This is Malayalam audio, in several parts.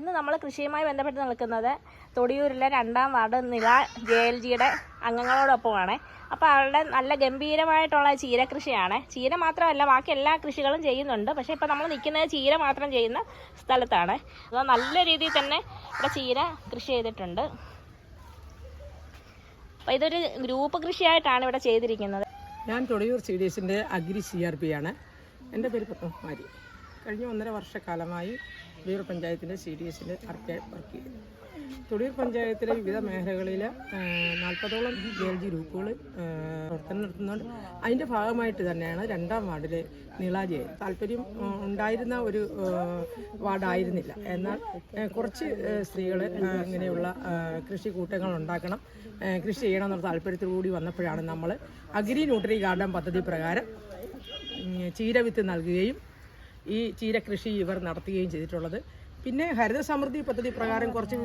ഇന്ന് നമ്മൾ കൃഷിയുമായി ബന്ധപ്പെട്ട് നിൽക്കുന്നത് തൊടിയൂരിലെ രണ്ടാം വാർഡ് നില ജെ എൽ ജിയുടെ അംഗങ്ങളോടൊപ്പമാണ്. അപ്പോൾ അവരുടെ നല്ല ഗംഭീരമായിട്ടുള്ള ചീര കൃഷിയാണ് ചീര മാത്രമല്ല ബാക്കി എല്ലാ കൃഷികളും ചെയ്യുന്നുണ്ട്. പക്ഷേ ഇപ്പോൾ നമ്മൾ നിൽക്കുന്നത് ചീര മാത്രം ചെയ്യുന്ന സ്ഥലത്താണ്. അപ്പോൾ നല്ല രീതിയിൽ തന്നെ ഇവിടെ ചീര കൃഷി ചെയ്തിട്ടുണ്ട്. അപ്പോൾ ഇതൊരു ഗ്രൂപ്പ് കൃഷിയായിട്ടാണ് ഇവിടെ ചെയ്തിരിക്കുന്നത്. ഞാൻ തൊടിയൂർ സി ഡി എസിന്റെ അഗ്രി സി ആർ പി ആണ്. എന്റെ പേര് പത്മകുമാരി കഴിഞ്ഞ ഒന്നര വർഷക്കാലമായി തുടിയൂർ പഞ്ചായത്തിന്റെ സി ഡി എസിന്റെ വർക്കായി വർക്ക് ചെയ്യുന്നു തുടിയൂർ പഞ്ചായത്തിലെ വിവിധ മേഖലകളിൽ നാൽപ്പതോളം ജി എൽ ജി ഗ്രൂപ്പുകൾ പ്രവർത്തനം നടത്തുന്നുണ്ട് അതിന്റെ ഭാഗമായിട്ട് തന്നെയാണ് രണ്ടാം വാർഡിലെ നീളാജി താല്പര്യം ഉണ്ടായിരുന്ന ഒരു വാർഡായിരുന്നില്ല. എന്നാൽ കുറച്ച് സ്ത്രീകൾ ഇങ്ങനെയുള്ള കൃഷി കൂട്ടങ്ങൾ ഉണ്ടാക്കണം കൃഷി ചെയ്യണം എന്നുള്ള താല്പര്യത്തോടുകൂടി വന്നപ്പോഴാണ് നമ്മൾ അഗ്രി ന്യൂട്രി ഗാർഡൻ പദ്ധതി പ്രകാരം ചീരവിത്ത് നൽകുകയും ഈ ചീര കൃഷി ഇവർ നടത്തുകയും ചെയ്തിട്ടുള്ളത്. പിന്നെ ഹരിത സമൃദ്ധി പദ്ധതി പ്രകാരം കുറച്ച്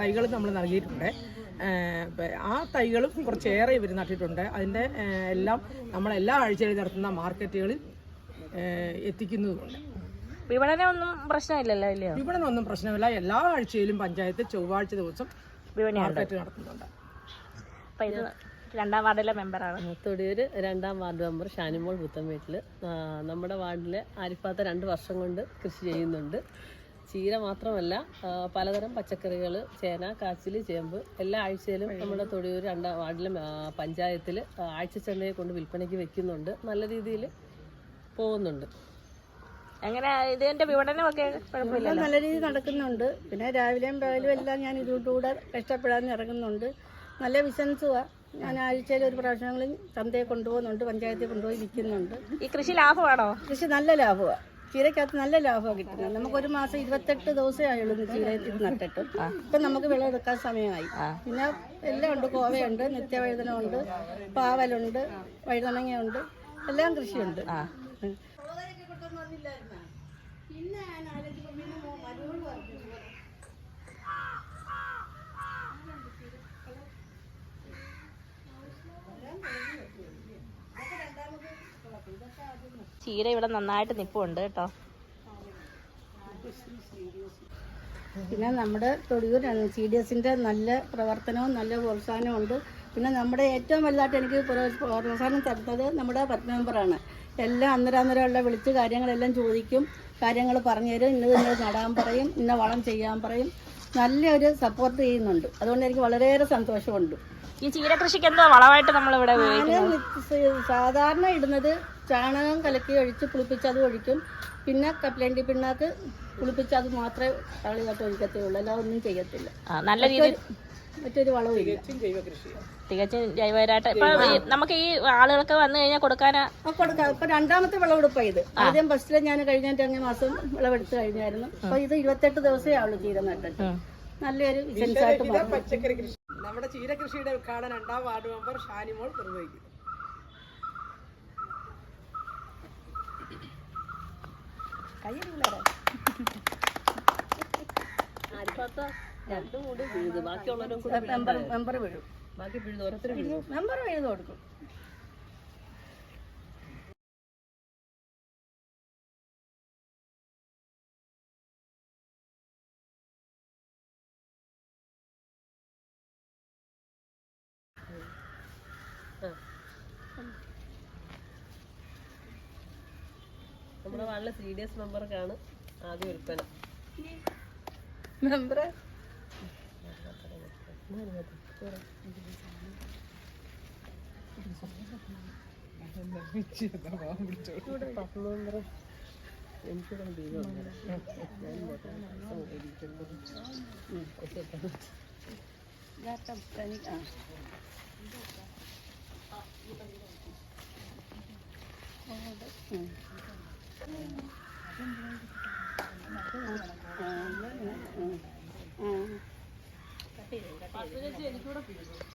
തൈകൾ നമ്മൾ നൽകിയിട്ടുണ്ട്. ആ തൈകളും കുറച്ചേറെ ഇവർ നട്ടിട്ടുണ്ട്. അതിന്റെ എല്ലാം നമ്മൾ എല്ലാ ആഴ്ചയിലും നടത്തുന്ന മാർക്കറ്റുകളിൽ എത്തിക്കുന്നതുമുണ്ട് വിപണനമൊന്നും പ്രശ്നമില്ലല്ലോ ഇല്ലയോ? വിപണനമൊന്നും പ്രശ്നമില്ല. എല്ലാ ആഴ്ചയിലും പഞ്ചായത്ത് ചൊവ്വാഴ്ച ദിവസം മാർക്കറ്റ് നടത്തുന്നുണ്ട്. രണ്ടാം വാർഡിലെ മെമ്പറാണ്. തൊടിയൂർ രണ്ടാം വാർഡ് മെമ്പർ ഷാനിമോൾ പുത്തൻവീട്ടിൽ നമ്മുടെ വാർഡിൽ ആരിപ്പാത്ത രണ്ട് വർഷം കൊണ്ട് കൃഷി ചെയ്യുന്നുണ്ട്. ചീര മാത്രമല്ല പലതരം പച്ചക്കറികൾ ചേന കാച്ചിൽ ചേമ്പ് എല്ലാ ആഴ്ചയിലും നമ്മുടെ തൊടിയൂർ രണ്ടാം വാർഡിലെ പഞ്ചായത്തിൽ ആഴ്ച ചന്തയെ കൊണ്ട് വിൽപ്പനയ്ക്ക് വെക്കുന്നുണ്ട്. നല്ല രീതിയിൽ പോകുന്നുണ്ട്. അങ്ങനെ ഇതിന്റെ വിപണനമൊക്കെ നല്ല രീതിയിൽ നടക്കുന്നുണ്ട്. പിന്നെ രാവിലെയും പകലും എല്ലാം ഞാൻ ഇതുകൂടെ കഷ്ടപ്പെടാൻ ഇറങ്ങുന്നുണ്ട്. നല്ല ബിസിനസ്സുമാണ് ഞാൻ ആഴ്ചയിൽ ഒരു പ്രാവശ്യങ്ങളിൽ ചന്തയെ കൊണ്ടുപോകുന്നുണ്ട് പഞ്ചായത്തിൽ കൊണ്ടുപോയി വിൽക്കുന്നുണ്ട്. ഈ കൃഷി ലാഭമാണോ? കൃഷി നല്ല ലാഭമാണ് ചീരക്കകത്ത് നല്ല ലാഭമാണ് കിട്ടുന്നത്. നമുക്ക് ഒരു മാസം ഇരുപത്തെട്ട് ദിവസമേ ആയുള്ളൂ ചീര ഇത് നട്ടിട്ട്. ഇപ്പം നമുക്ക് വിളവെടുക്കാൻ സമയമായി. പിന്നെ എല്ലാം ഉണ്ട് കോവയുണ്ട് നിത്യവഴുതനമുണ്ട് പാവലുണ്ട് വഴുതനങ്ങയുണ്ട് എല്ലാം കൃഷിയുണ്ട്. ഉം. ചീര ഇവിടെ നന്നായിട്ട് നിപ്പുണ്ട് കേട്ടോ. പിന്നെ നമ്മുടെ തൊടിയൂർ സി ഡി എസിന്റെ നല്ല പ്രവർത്തനവും നല്ല പ്രോത്സാഹനവും ഉണ്ട്. പിന്നെ നമ്മുടെ ഏറ്റവും വലുതായിട്ട് എനിക്ക് പ്രോ- പ്രോത്സാഹനം തരുന്നത് നമ്മുടെ പത്ത് മെമ്പറാണ്. എല്ലാം അന്നേരം അന്നേരമുള്ള വിളിച്ച് കാര്യങ്ങളെല്ലാം ചോദിക്കും. കാര്യങ്ങൾ പറഞ്ഞു തരും. ഇന്നത് ഇന്നത് നടാൻ പറയും. ഇന്ന വളം ചെയ്യാൻ പറയും. നല്ലൊരു സപ്പോർട്ട് ചെയ്യുന്നുണ്ട്. അതുകൊണ്ട് എനിക്ക് വളരെയേറെ സന്തോഷമുണ്ട്. ഈ ചീര കൃഷിക്ക് എന്താ വളമായിട്ട് നമ്മൾ ഇവിടെ സാധാരണ ഇടുന്നത് ചാണകം കലക്കി ഒഴിച്ച് പുളിപ്പിച്ചത് അത് ഒഴിക്കും. പിന്നെ കപ്പലണ്ടി പിണ്ണാക്ക് പുളിപ്പിച്ച് അത് മാത്രമേ തളിയായിട്ട് ഒഴിക്കത്തുള്ളൂ. അല്ലാതെ ഒന്നും ചെയ്യത്തില്ല. നല്ല രീതിയിൽ മറ്റൊരു വളവും ഇല്ല. തികച്ചും ജൈവരായിട്ട് ഇപ്പൊ നമുക്ക് ഈ ആളുകളൊക്കെ വന്നു കഴിഞ്ഞാൽ കൊടുക്കാനാ കൊടുക്കാം. ഇപ്പൊ രണ്ടാമത്തെ വിളവെടുപ്പാണ് ഇത്. ആദ്യം ഫസ്റ്റിൽ ഞാൻ കഴിഞ്ഞ അങ്ങേ മാസം വിളവെടുത്ത് കഴിഞ്ഞായിരുന്നു. അപ്പൊ ഇത് ഇരുപത്തെട്ട് ദിവസമേ ആവുള്ളൂ ചീര നട്ടിട്ട്. നല്ലൊരു കൃഷി. നമ്മുടെ ചീര കൃഷിയുടെ ഉദ്ഘാടനം രണ്ടാം വാർഡ് മെമ്പർ ഷാനിമോൾ നിർവഹിക്കുന്നു. കൂടെ മെമ്പർ വീഴും. ബാക്കി പിഴുത് ഓരോരുത്തർ മെമ്പർ എഴുതി കൊടുക്കും. നമ്മുടെ വളരെ സീരിയസ് മെമ്പർക്കാണ് ആദ്യ വിൽപ്പന മെമ്പർ എനിക്ക് എനിക്കൂടെ